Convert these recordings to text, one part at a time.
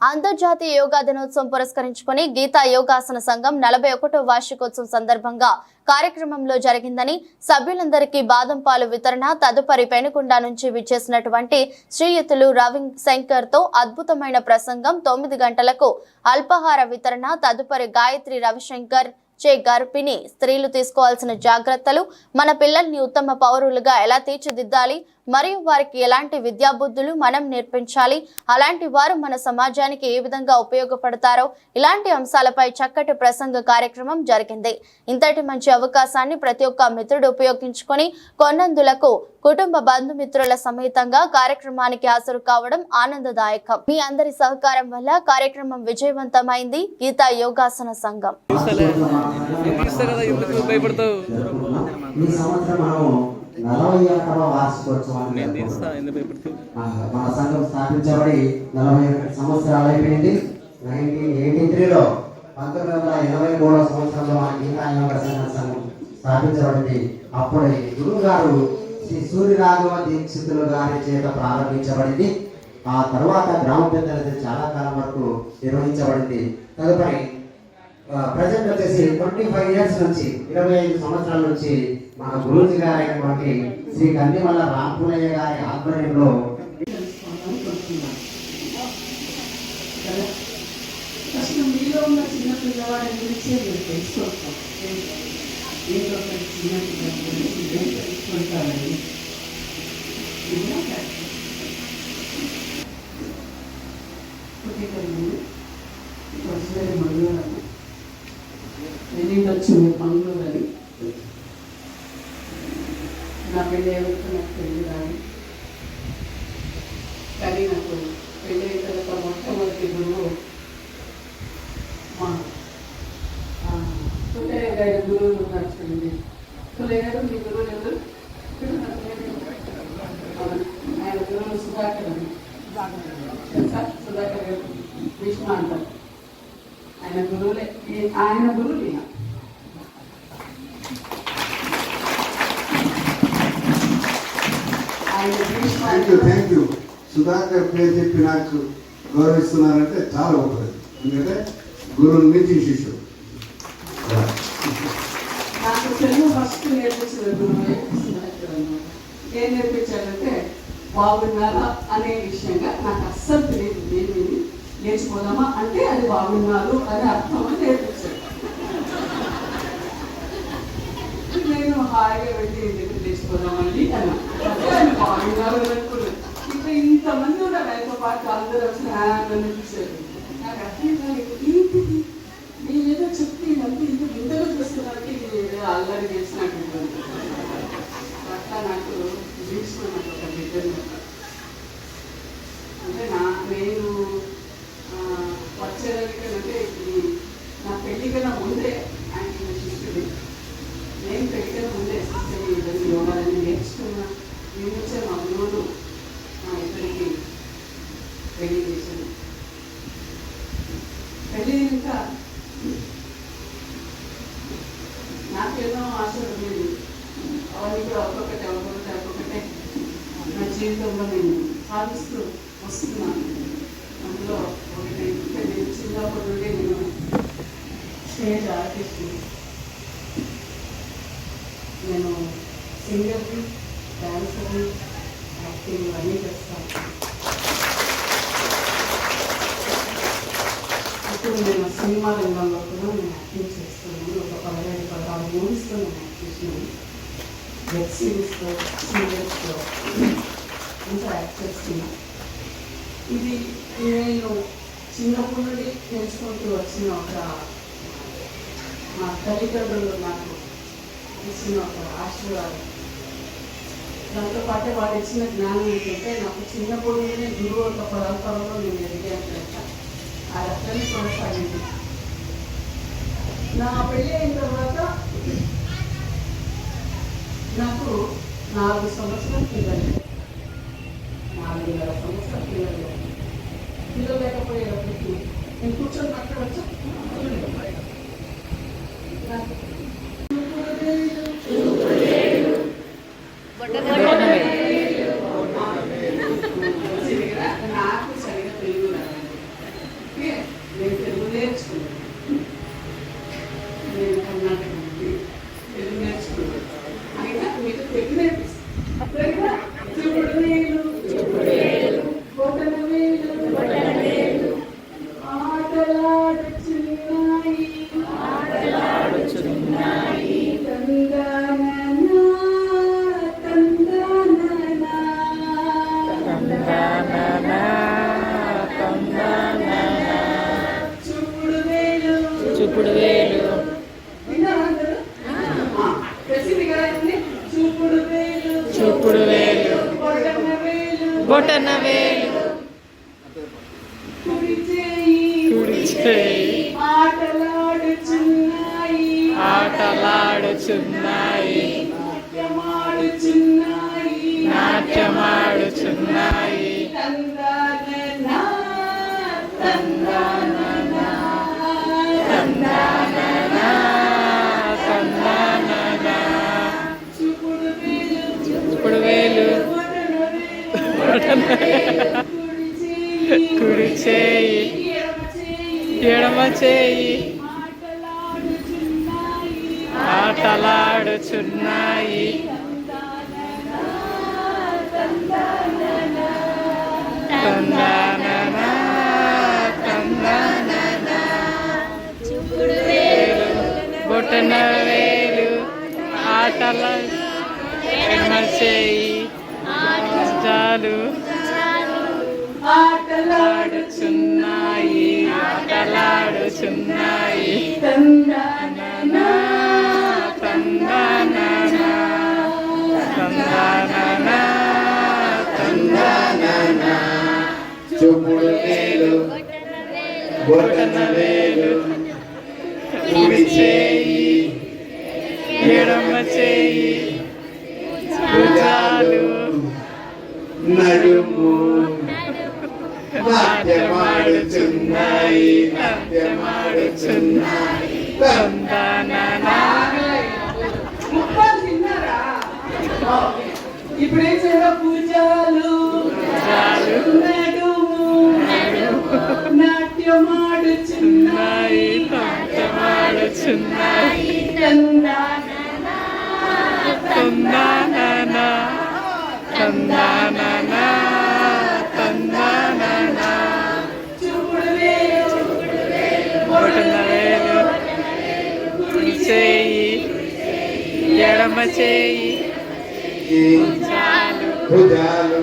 అంతర్జాతీయ యోగా దినోత్సవం పురస్కరించుకొని గీతా యోగాసన సంఘం నలభై ఒకటో వార్షికోత్సవం సందర్భంగా కార్యక్రమంలో జరిగిందని సభ్యులందరికీ బాదం పాలు వితరణ తదుపరి పెనుకొండ నుంచి విచ్చేసినటువంటి శ్రీయుతులు రవి శంకర్తో అద్భుతమైన ప్రసంగం. తొమ్మిది గంటలకు అల్పాహార వితరణ తదుపరి గాయత్రి రవిశంకర్ చే గర్భిణి స్త్రీలు తీసుకోవాల్సిన జాగ్రత్తలు. మన పిల్లల్ని ఉత్తమ పౌరులుగా ఎలా తీర్చిదిద్దాలి? మరియు వారికి ఎలాంటి విద్యాబుద్ధులు మనం నేర్పించాలి? అలాంటి వారు మన సమాజానికి ఏ విధంగా ఉపయోగపడతారో ఇలాంటి అంశాలపై చక్కటి ప్రసంగ కార్యక్రమం జరిగింది. ఇంతటి మంచి అవకాశాన్ని ప్రతి ఒక్క మిత్రుడు ఉపయోగించుకొని కొన్నందులకు కుటుంబ బంధుమిత్రుల సమేతంగా కార్యక్రమానికి హాజరు కావడం ఆనందదాయకం. మీ అందరి సహకారం వల్ల కార్యక్రమం విజయవంతమైంది. గీతా యోగాసన సంఘం. నలభై ఒకటవ వార్షికోత్సవాన్ని మన సంఘం స్థాపించబడి నలభై ఒకటి సంవత్సరాలు అయిపోయింది. నైన్టీన్ ఎయిటీ త్రీలో పంతొమ్మిది వందల ఎనభై మూడవ సంవత్సరంలో మన గీతా యోగ సంఘం స్థాపించబడింది. అప్పుడు గురువు గారు శ్రీ సూర్యరాఘవ దీక్షితులు గారి చేత ప్రారంభించబడింది. ఆ తర్వాత గ్రామ పెద్దలది చాలా కాలం వరకు నిర్వహించబడింది. తదుపరి ప్రజెంట్ వచ్చేసి ట్వంటీ ఫైవ్ ఇయర్స్ నుంచి ఇరవై ఐదు సంవత్సరాల నుంచి మన గురూజీ గారైనటువంటి శ్రీ కందిమల్ల రాంపులయ్య గారి ఆధ్వర్యంలో ఫస్ట్ మీలో ఉన్న చిన్న పిల్లవాడి గురించి మీరు తెలుసుకుంటాం. ఏదో చిన్న పిల్లల గురించి నేను తెలుసుకుంటానని మంగళూరు వచ్చింది మీరు మంగళూరు అని నా పెళ్ళి ఎవరితో నాకు పెళ్ళి రాదు. కానీ నాకు పెళ్ళి అయిన తర్వాత మొట్టమొదటి గురువు మా పుల్లయ్య గారి గురువులు ఉన్నారు చూడండి. పుల్లయ్య గారు మీ గురువులు ఎవరు? ఆయన గురువులు సుధాకర్ అని. తెలుసా? సుధాకర్ గారు? విష్ణు అంటారు. ఆయన గురువులే. ఆయన గురువులే thank you thank you Sudhakar పేరు చెప్పి నాకు గౌరవిస్తున్నారంటే చాలా గొప్పది ఎందుకంటే గురువు నుంచి శిష్యుడు. నాకు తెలుగు ఫస్ట్ నేర్పించిన గురువు ఏం నేర్పించాడంటే బాగున్నారా? అనే విషయంగా నాకు అస్సలు తెలియదు. నేను విని నేర్చుకోదామా అంటే అది బాగున్నారు అని అర్థం అని నేర్పించాడు. నేను హాయిగా వెళ్ళి చేసుకున్నామండి నేర్చుకోదామండి అన్నా ఇంతమంది ఉన్నారు ఆయనతో పాటు అందరూ వచ్చి నన్ను అర్థం కాలేదు ఏంటిది నేను ఏదో చెప్తే ఇదంతా ఇంత వింతగా చూస్తున్నానికి ఏదో అల్లరి చేసినట్టు ఉంది. అట్లా నాకు భీష్మ నాకు ఒక బిడ్డను అంటే నా నేను ఆ, వచ్చేదానికంటే ఇది నా పెళ్ళి కన్నా ముందే ఆయన నా శిష్యుడు నేను పెళ్ళి కన్నా ముందే సిస్టర్ ఇవన్నీ యోగాలని నేర్చుకున్నా నేను వచ్చే మా గురువులు మా ఇద్దరికి పెళ్ళి చేశాను తెలియక నాకేమో ఆశలు ఉండేది అవన్నీ కూడా ఒక్కొక్కటి ఒక్కొక్కటి ఒక్కొక్కటే. నా జీవితంలో నేను సాధిస్తూ వస్తున్నాను. అందులో ఒకటి ఇంకా నేను చిన్నప్పటి నుండి నేను స్టేజ్ ఆర్టిస్ట్ నేను సింగర్ని డాన్సర్ని యాక్టింగ్ అన్నీ చేస్తాను ఇప్పుడు నేను సినిమా రంగంలో కూడా నేను యాక్టింగ్ చేస్తున్నాను ఒక పదహైదు పదహారు మూవీస్లో నేను యాక్ట్ చేసినాను వెబ్ సిరీస్లో సీరియల్స్లో ఇంకా యాక్ట్ చేస్తున్నాను ఇది నేను చిన్నప్పటి నుండి నేర్చుకుంటూ వచ్చిన ఒక మా తల్లిదండ్రులు నాకు ఇచ్చిన ఒక ఆశీర్వాదం దాంతో పాటు వాళ్ళు ఇచ్చిన జ్ఞానం ఏంటంటే నాకు చిన్నప్పుడు నుండి గురువు ఒక పరంపరలో నేను ఎదిగాను. ఆ కొనసాగింది నా పెళ్ళి అయిన తర్వాత వేలు బొటన వేలు కుడి చేయి కుడి చేయి ఆటలాడుచున్నాయి ఆటలాడుచున్నాయి కుడి చేయి ఎడమ చేయి ఆటలాడుచున్నాయి. ఆటలాడుచున్నాయి వేలు, బొటన వేలు ఆటల ఎడమ చేయి చాలు ఆటలాడుచున్నాయి ఆటలాడుచున్నాయి తందననా, తందననా, తందననా, తందననా. చూపుడు వేలు బొటన వేలు కుడి చేయి ఎడమ చేయి భుజాలు నడుము నాట్యమాడుచున్నాయి నాట్యమాడుచున్నాయి. ముక్కలు తిన్నారా ఇప్పుడు చేయాలి పూజలు నాట్యమాడుచున్నాయి నాట్యమాడుచున్నాయి తందననా, తందననా, తందననా, తందననా. చేయి. ఎడమ చేయి. భుజాలు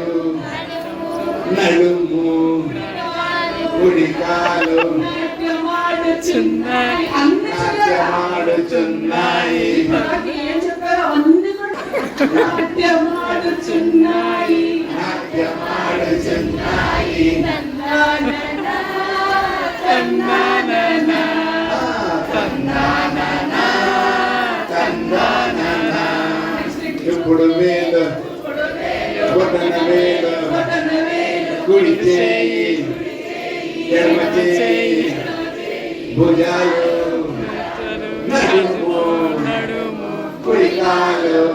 నడుము కుడికాలు నాట్యమాడుచున్నాయి. నాట్యమాడుచున్నాయి. నాట్యమాడుచున్నాయి. ఇప్పుడు వేలు బొటన వేలు కుడి చేయి ఎడమ చేయి